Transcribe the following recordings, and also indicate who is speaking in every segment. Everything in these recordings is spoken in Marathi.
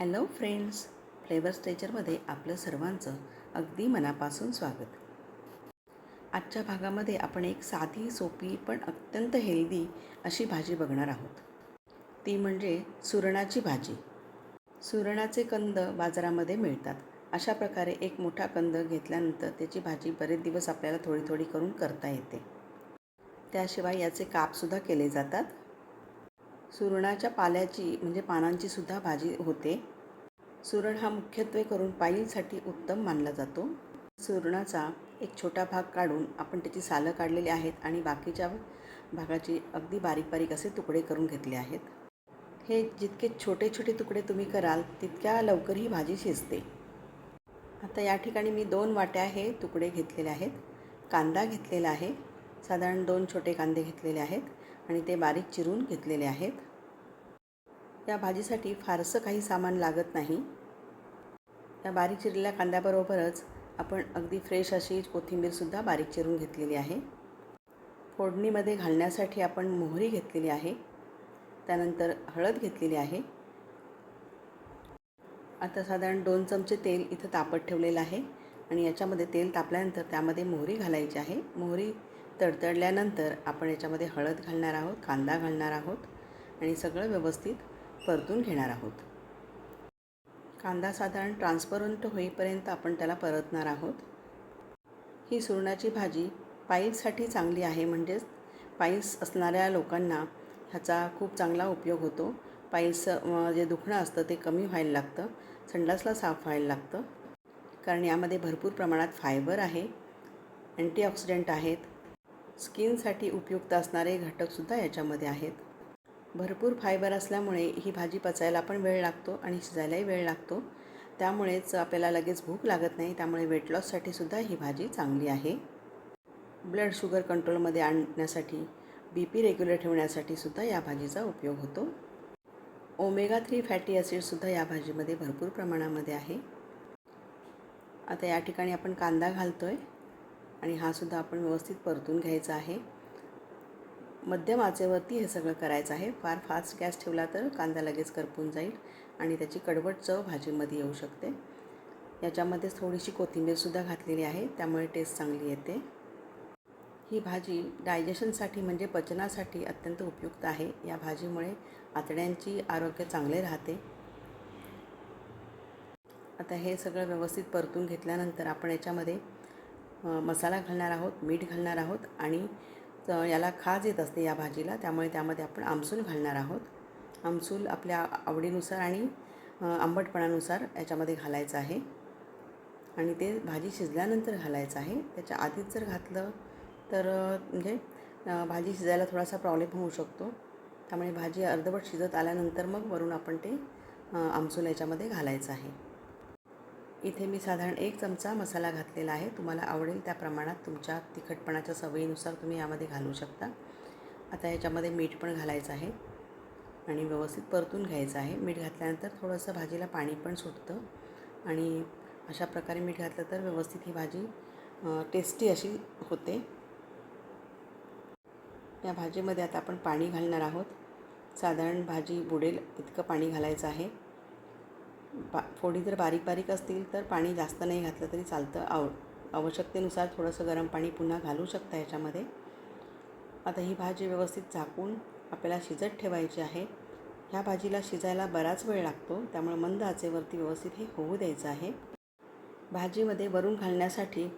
Speaker 1: हॅलो फ्रेंड्स फ्लेवर स्टेचरमध्ये आपलं सर्वांचं अगदी मनापासून स्वागत. आजच्या भागामध्ये आपण एक साधी सोपी पण अत्यंत हेल्दी अशी भाजी बघणार आहोत. ती म्हणजे सुरणाची भाजी. सुरणाचे कंद बाजारामध्ये मिळतात. अशा प्रकारे एक मोठा कंद घेतल्यानंतर त्याची भाजी बरेच दिवस आपल्याला थोडी थोडी करून करता येते. त्याशिवाय याचे कापसुद्धा केले जातात. सुरणाच्या पाल्याची म्हणजे पानांची सुद्धा भाजी होते. सुरण हा मुख्यत्वे करून पायींसाठी उत्तम मानला जातो. सुरणाचा एक छोटा भाग काढून आपण त्याची सालं काढलेली आहेत आणि बाकीच्या भागाची अगदी बारीक बारीक असे तुकडे करून घेतले आहेत. हे जितके छोटे छोटे तुकडे तुम्ही कराल तितक्या लवकर ही भाजी शिजते. आता या ठिकाणी मी दोन वाट्या हे तुकडे घेतलेले आहेत. कांदा घेतलेला आहे. साधारण दोन छोटे कांदे घेतलेले आहेत. आणि ते बारीक चिरून घेतलेले आहेत. या भाजीसाठी फारसं काही सामान लागत नाही. या बारीक चिरलेल्या कांद्याबरोबरच आपण अगदी फ्रेश अशी कोथिंबीरसुद्धा बारीक चिरून घेतलेली आहे. फोडणीमध्ये घालण्यासाठी आपण मोहरी घेतलेली आहे. त्यानंतर हळद घेतलेली आहे. आता साधारण दोन चमचे तेल इथं तापत ठेवलेलं आहे आणि याच्यामध्ये तेल तापल्यानंतर त्यामध्ये मोहरी घालायची आहे. मोहरी तडतडल्यानंतर आपण याच्यामध्ये हळद घालणार आहोत कांदा घालणार आहोत आणि सगळं व्यवस्थित परतून घेणार आहोत. कांदा साधारण ट्रान्सपरंट होईपर्यंत आपण त्याला परतणार आहोत. ही सुरणाची भाजी पाईल्ससाठी चांगली आहे म्हणजेच पाईल्स असणाऱ्या लोकांना ह्याचा खूप चांगला उपयोग होतो. पाईल्स जे दुखणं असतं ते कमी व्हायला लागतं संडासला साफ व्हायला लागतं. कारण यामध्ये भरपूर प्रमाणात फायबर आहे अँटीऑक्सिडंट आहेत स्किनसाठी उपयुक्त असणारे घटकसुद्धा याच्यामध्ये आहेत. भरपूर फायबर असल्यामुळे ही भाजी पचायला पण वेळ लागतो आणि शिजायलाही वेळ लागतो. त्यामुळेच आपल्याला लगेच भूक लागत नाही त्यामुळे वेट लॉससाठी सुद्धा ही भाजी चांगली आहे. ब्लड शुगर कंट्रोलमध्ये आणण्यासाठी बी पी रेग्युलर ठेवण्यासाठी सुद्धा या भाजीचा उपयोग होतो. ओमेगा थ्री फॅटी ॲसिडसुद्धा या भाजीमध्ये भरपूर प्रमाणामध्ये आहे. आता या ठिकाणी आपण कांदा घालतो आहे आणि हा सुद्धा आपण व्यवस्थित परतून घ्यायचा आहे. मध्यम आचेवरती हे सगळं करायचं आहे. फार फास्ट गॅस ठेवला तर कांदा लगेच करपून जाईल आणि त्याची कडवट चव भाजीमध्ये येऊ शकते. याच्यामध्येच थोडीशी कोथिंबीरसुद्धा घातलेली आहे त्यामुळे टेस्ट चांगली येते. ही भाजी डायजेशनसाठी म्हणजे पचनासाठी अत्यंत उपयुक्त आहे. या भाजीमुळे आतड्यांची आरोग्य चांगले राहते. आता हे सगळं व्यवस्थित परतून घेतल्यानंतर आपण याच्यामध्ये मसाला घालणार आहोत मीठ घालणार आहोत आणि याला खाज येत असते या भाजीला त्यामुळे त्यामध्ये आपण आमसूल घालणार आहोत. आमसूल आपल्या आवडीनुसार आणि आंबटपणानुसार याच्यामध्ये घालायचं आहे. आणि ते भाजी शिजल्यानंतर घालायचं आहे. त्याच्या आधीच जर घातलं तर म्हणजे भाजी शिजायला थोडासा प्रॉब्लेम होऊ शकतो. त्यामुळे भाजी अर्धवट शिजत आल्यानंतर मग वरून आपण ते आमसूल याच्यामध्ये घालायचं आहे. इथे मी साधारण एक चमचा मसाला घातलेला आहे. तुम्हाला आवडेल त्या प्रमाणात तुमच्या तिखटपणाच्या सवयीनुसार तुम्ही यामध्ये घालू शकता. आता याच्यामध्ये मीठ पण घालायचं आहे आणि व्यवस्थित परतून घ्यायचं आहे. मीठ घातल्यानंतर थोडंसं भाजीला पाणी पण सुटतं आणि अशा प्रकारे मीठ घातलं तर व्यवस्थित ही भाजी टेस्टी अशी होते. या भाजीमध्ये आता आपण पाणी घालणार आहोत. साधारण भाजी बुडेल इतकं पाणी घालायचं आहे. बा फोडी जर बारीक बारीक असतील तर पाणी जास्त नाही घातलं तरी चालतं. आव आवश्यकतेनुसार थोडंसं गरम पाणी पुन्हा घालू शकता याच्यामध्ये आता ही भाजी व्यवस्थित झाकून आपल्याला शिजत ठेवायची आहे. ह्या भाजीला शिजायला बराच वेळ लागतो त्यामुळे मंद आचेवरती व्यवस्थित हे होऊ द्यायचं आहे. भाजीमध्ये वरून घालण्यासाठी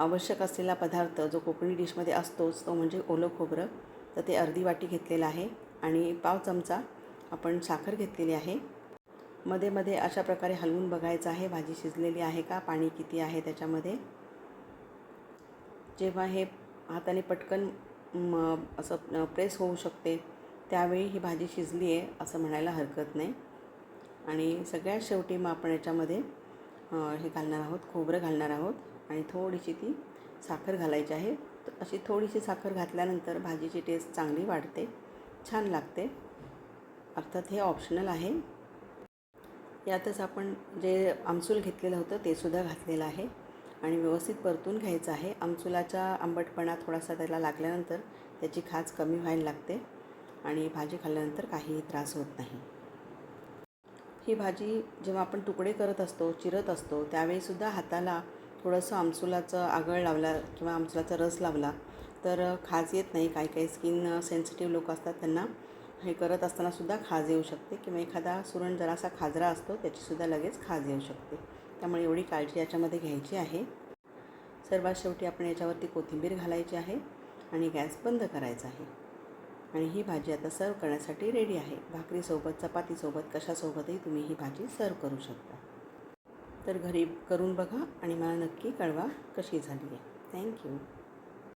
Speaker 1: आवश्यक असलेला पदार्थ जो कोकणी डिशमध्ये असतोच तो म्हणजे ओलं खोबरं. तर ते अर्धी वाटी घेतलेलं आहे आणि पाव चमचा आपण साखर घेतलेली आहे. मध्ये मध्ये अशा प्रकारे हलवून बघायचं आहे. भाजी शिजलेली आहे का? पाणी किती आहे त्याच्यामध्ये? जेव्हा हे हाताने पटकन म असं प्रेस होऊ शकते त्यावेळी ही भाजी शिजली आहे असं म्हणायला हरकत नाही. आणि सगळ्यात शेवटी मग आपण याच्यामध्ये हे घालणार आहोत खोबरं घालणार आहोत. आणि थोडीशी ती साखर घालायची आहे. अशी थोडीशी साखर घातल्यानंतर भाजीची टेस्ट चांगली वाढते छान लागते. अर्थात हे ऑप्शनल आहे. यातच आपण जे आमसूल घेतलेलं होतं ते सुद्धा घातलेलं आहे आणि व्यवस्थित परतून घ्यायचं आहे. आमसुलाचा आंबटपणा थोडासा त्याला लागल्यानंतर त्याची खाज कमी व्हायला लागते आणि भाजी खाल्ल्यानंतर काहीही त्रास होत नाही. ही भाजी जेव्हा आपण तुकडे करत असतो चिरत असतो त्यावेळीसुद्धा हाताला थोडंसं आमसुलाचं आगळ लावला किंवा आमसुलाचा रस लावला तर खाज येत नाही. काही काही स्किन सेन्सिटिव्ह लोक असतात त्यांना हे करत असतानासुद्धा खाज येऊ शकते किंवा एखादा सुरण जरासा खाजरा असतो त्याचीसुद्धा लगेच खाज येऊ शकते. त्यामुळे एवढी काळजी याच्यामध्ये घ्यायची आहे. सर्वात शेवटी आपण याच्यावरती कोथिंबीर घालायची आहे आणि गॅस बंद करायचा आहे. आणि ही भाजी आता सर्व करण्यासाठी रेडी आहे. भाकरीसोबत चपातीसोबत कशासोबतही तुम्ही ही भाजी सर्व करू शकता. तर घरी करून बघा आणि मला नक्की कळवा कशी झाली आहे. थँक्यू